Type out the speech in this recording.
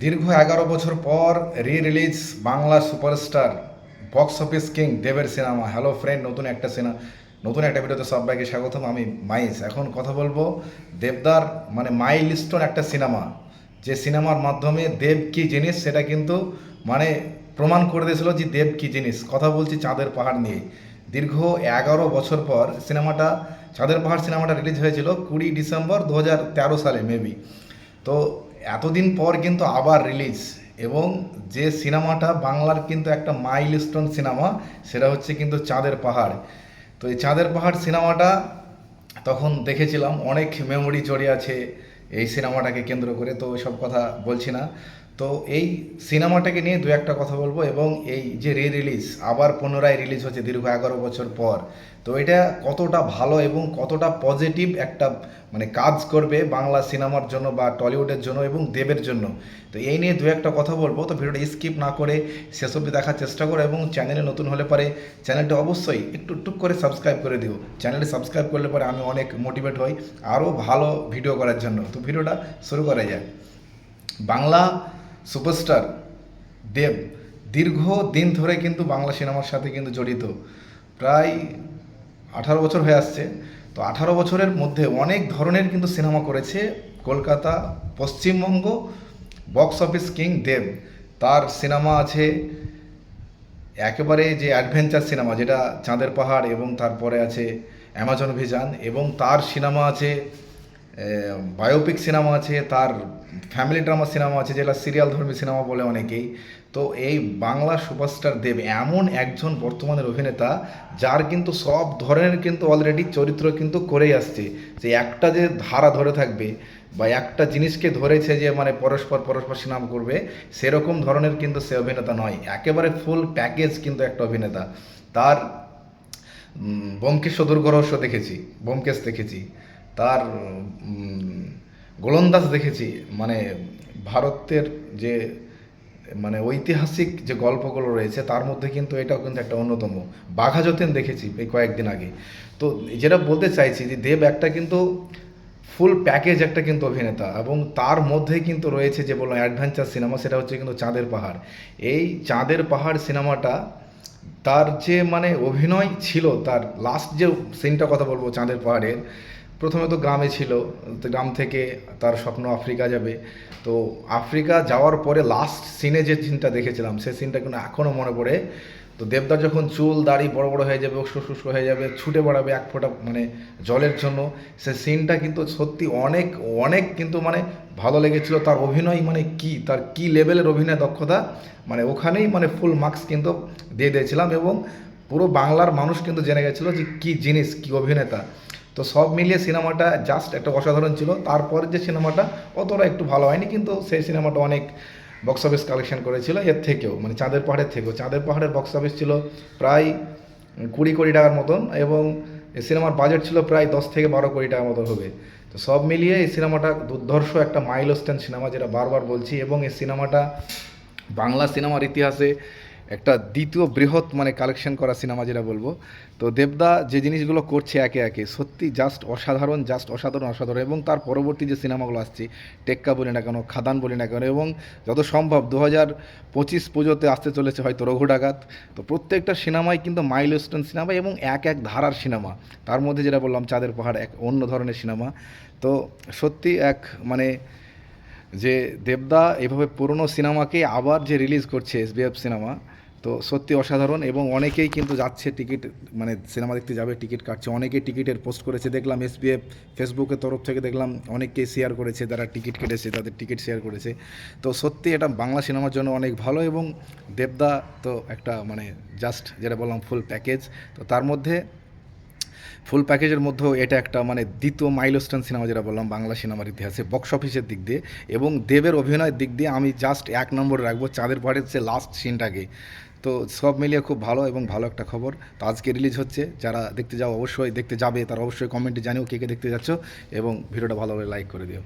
দীর্ঘ এগারো বছর পর re release Bangla superstar box office king দেবের সিনেমা হ্যালো ফ্রেন্ড নতুন একটা সিনেমা নতুন একটা ভিডিওতে সবাইকে স্বাগতম। আমি মাইস এখন কথা বলব দেবদার মানে মাইলস্টোন একটা সিনেমা যে সিনেমার মাধ্যমে দেব কি জিনিস সেটা কিন্তু মানে প্রমাণ করে দিয়েছিল যে দেব কি জিনিস। কথা বলছি চাঁদের পাহাড় নিয়ে। দীর্ঘ এগারো বছর পর সিনেমাটা চাঁদের পাহাড় সিনেমাটা রিলিজ হয়েছিল কুড়ি ডিসেম্বর দু হাজার তেরো সালে মেবি তো এতদিন পর কিন্তু আবার রিলিজ এবং যে সিনেমাটা বাংলার কিন্তু একটা মাইল স্টোন সিনেমা, সেটা হচ্ছে কিন্তু চাঁদের পাহাড়। তো এই চাঁদের পাহাড় সিনেমাটা তখন দেখেছিলাম, অনেক মেমোরি জড়িয়ে আছে এই সিনেমাটাকে কেন্দ্র করে, তো সব কথা বলছি না। তো এই সিনেমাটাকে নিয়ে দু একটা কথা বলব এবং এই যে রি রিলিজ আবার পুনরায় রিলিজ হচ্ছে দীর্ঘ এগারো বছর পর। তো এটা কতটা ভালো এবং কতটা পজিটিভ একটা মানে কাজ করবে বাংলা সিনেমার জন্য বা টলিউডের জন্য এবং দেবের জন্য। তো এই নিয়ে দু একটা কথা বলব, তো ভিডিওটা স্কিপ না করে শেষ অবধি দেখার চেষ্টা করো এবং চ্যানেলে নতুন হলে পরে চ্যানেলটা অবশ্যই একটু টুক করে সাবস্ক্রাইব করে দিও। চ্যানেলটি সাবস্ক্রাইব করলে পরে আমি অনেক মোটিভেট হই আরও ভালো ভিডিও করার জন্য। তো ভিডিওটা শুরু করা যায় বাংলা সুপারস্টার দেব দীর্ঘ দিন ধরে কিন্তু বাংলা সিনেমার সাথে কিন্তু জড়িত। প্রায় আঠারো বছর হয়ে আসছে। তো আঠারো বছরের মধ্যে অনেক ধরনের কিন্তু সিনেমা করেছে Kolkata, Paschimbanga box office king Dev. তার সিনেমা আছে একেবারে যে অ্যাডভেঞ্চার সিনেমা, যেটা চাঁদের পাহাড় এবং তারপরে আছে অ্যামাজন ভিজান এবং তার সিনেমা আছে বায়োপিক সিনেমা আছে, তার ফ্যামিলি ড্রামা সিনেমা আছে, যেটা সিরিয়াল ধর্মী সিনেমা বলে অনেকেই। তো এই বাংলা সুপারস্টার দেব এমন একজন বর্তমানের অভিনেতা, যার কিন্তু সব ধরনের কিন্তু অলরেডি চরিত্র কিন্তু করেই আসছে। যে একটা যে ধারা ধরে থাকবে বা একটা জিনিসকে ধরেছে যে মানে পরস্পর পরস্পর সিনেমা করবে, সেরকম ধরনের কিন্তু সে অভিনেতা নয়। একেবারে ফুল প্যাকেজ কিন্তু একটা অভিনেতা। তার ব্যোমকেশ দুর্গ রহস্য দেখেছি, ব্যোমকেশ দেখেছি। তার গোলন্দাজ দেখেছি মানে ভারতের যে মানে ঐতিহাসিক যে গল্পগুলো রয়েছে, তার মধ্যে কিন্তু এটাও কিন্তু একটা অন্যতম। বাঘা যতীন দেখেছি এই কয়েকদিন আগে। তো যেটা বলতে চাইছি যে দেব একটা কিন্তু ফুল প্যাকেজ একটা কিন্তু অভিনেতা এবং তার মধ্যে কিন্তু রয়েছে যে বললাম অ্যাডভেঞ্চার সিনেমা সেটা হচ্ছে কিন্তু চাঁদের পাহাড়। এই চাঁদের পাহাড় সিনেমাটা তার যে মানে অভিনয় ছিল, তার লাস্ট যে সিনটা কথা বলব, চাঁদের পাহাড়ের প্রথমে তো গ্রামে ছিল গ্রাম থেকে তার স্বপ্ন আফ্রিকা যাবে। তো আফ্রিকা যাওয়ার পরে লাস্ট সিনে যে সিনটা দেখেছিলাম, সেই সিনটা কিন্তু এখনও মনে পড়ে। তো দেবদার যখন চুল, দাড়ি বড় বড় হয়ে যাবে উস্কো শুষ্ক হয়ে যাবে, ছুটে বেড়াবে এক ফোঁটা মানে জলের জন্য সে সিনটা কিন্তু সত্যি অনেক অনেক কিন্তু মানে ভালো লেগেছিল। তার অভিনয় মানে কি, তার কি লেভেলের অভিনয় দক্ষতা মানে ওখানেই মানে ফুল মার্কস কিন্তু দিয়ে দিয়েছিলাম এবং পুরো বাংলার মানুষ কিন্তু জেনে গেছিল যে কী জিনিস, কী অভিনেতা। তো সব মিলিয়ে সিনেমাটা জাস্ট একটা অসাধারণ ছিল। তারপরে যে সিনেমাটা অতটা একটু ভালো হয়নি, কিন্তু সেই সিনেমাটা অনেক বক্স অফিস কালেকশন করেছিল। এর থেকেও মানে চাঁদের পাহাড়ের থেকেও। চাঁদের পাহাড়ের বক্স অফিস ছিল প্রায় কুড়ি কোটি টাকার মতন এবং সিনেমার বাজেট ছিল প্রায় দশ থেকে বারো কোটি টাকার মতো হবে। তো সব মিলিয়ে এই সিনেমাটা দুর্ধর্ষ একটা মাইলস্টোন সিনেমা যেটা বারবার বলছি এবং এই সিনেমাটা বাংলা সিনেমার ইতিহাসে একটা দ্বিতীয় বৃহৎ মানে কালেকশন করা সিনেমা যেটা বলব। তো দেবদা যে জিনিসগুলো করছে একে একে, সত্যি জাস্ট অসাধারণ জাস্ট অসাধারণ অসাধারণ। এবং তার পরবর্তী যে সিনেমাগুলো আসছে, টেক্কা বলি না কেন, খাদান বলি না কেন, এবং যত সম্ভব দু হাজার পঁচিশ পুজোতে আসতে চলেছে হয়তো রঘু ডাকাত। তো প্রত্যেকটা সিনেমাই কিন্তু মাইলস্টোন সিনেমা এবং এক এক ধারার সিনেমা তার মধ্যে যেটা বললাম, চাঁদের পাহাড় এক অন্য ধরনের সিনেমা তো সত্যি এক মানে যে দেবদা এভাবে পুরনো সিনেমাকে আবার যে রিলিজ করছে এসবিএফ সিনেমা তো সত্যি অসাধারণ এবং অনেকেই কিন্তু যাচ্ছে টিকিট মানে সিনেমা দেখতে যাবে, টিকিট কাটছে। অনেকেই টিকিটের পোস্ট করেছে, দেখলাম এসবিএফ ফেসবুকের তরফ থেকে দেখলাম অনেককেই শেয়ার করেছে, যারা টিকিট কেটেছে, তাদের টিকিট শেয়ার করেছে। তো সত্যি এটা বাংলা সিনেমার জন্য অনেক ভালো এবং দেবদা তো একটা মানে জাস্ট যেটা বললাম ফুল প্যাকেজ তো তার মধ্যে ফুল প্যাকেজের মধ্যেও এটা একটা মানে দ্বিতীয় মাইলস্টোন সিনেমা যেটা বললাম, বাংলা সিনেমার ইতিহাসে বক্স অফিসের দিক দিয়ে। এবং দেবের অভিনয়ের দিক দিয়ে আমি জাস্ট এক নম্বরে রাখব চাঁদের পাহাড়ের সে লাস্ট সিনটাকে তো সব মিলিয়ে খুব ভালো এবং ভালো একটা খবর। তো আজকে রিলিজ হচ্ছে, যারা দেখতে যাও অবশ্যই দেখতে যাবে, তারা অবশ্যই কমেন্টে জানিও কে কে দেখতে যাচ্ছ এবং ভিডিওটা ভালোভাবে লাইক করে দিও।